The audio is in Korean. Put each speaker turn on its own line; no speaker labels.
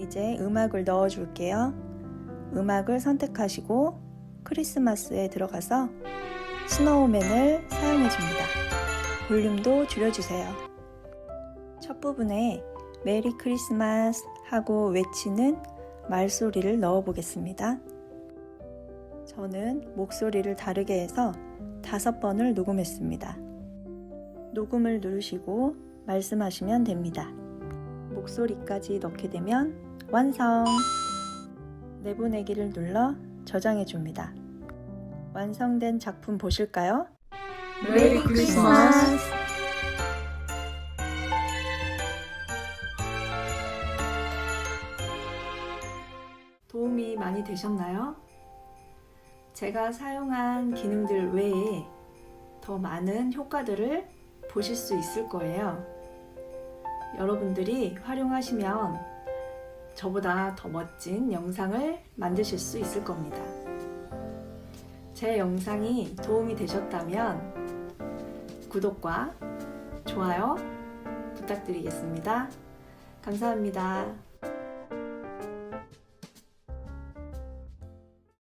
이제 음악을 넣어 줄게요. 음악을 선택하시고 크리스마스에 들어가서 스노우맨을 사용해 줍니다. 볼륨도 줄여주세요. 첫 부분에 메리 크리스마스 하고 외치는 말소리를 넣어 보겠습니다. 저는 목소리를 다르게 해서 다섯 번을 녹음했습니다. 녹음을 누르시고 말씀하시면 됩니다. 목소리까지 넣게 되면 완성! 내보내기를 눌러 저장해 줍니다. 완성된 작품 보실까요?
메리 크리스마스.
도움이 많이 되셨나요? 제가 사용한 기능들 외에 더 많은 효과들을 보실 수 있을 거예요. 여러분들이 활용하시면 저보다 더 멋진 영상을 만드실 수 있을 겁니다. 제 영상이 도움이 되셨다면 구독과 좋아요 부탁드리겠습니다. 감사합니다.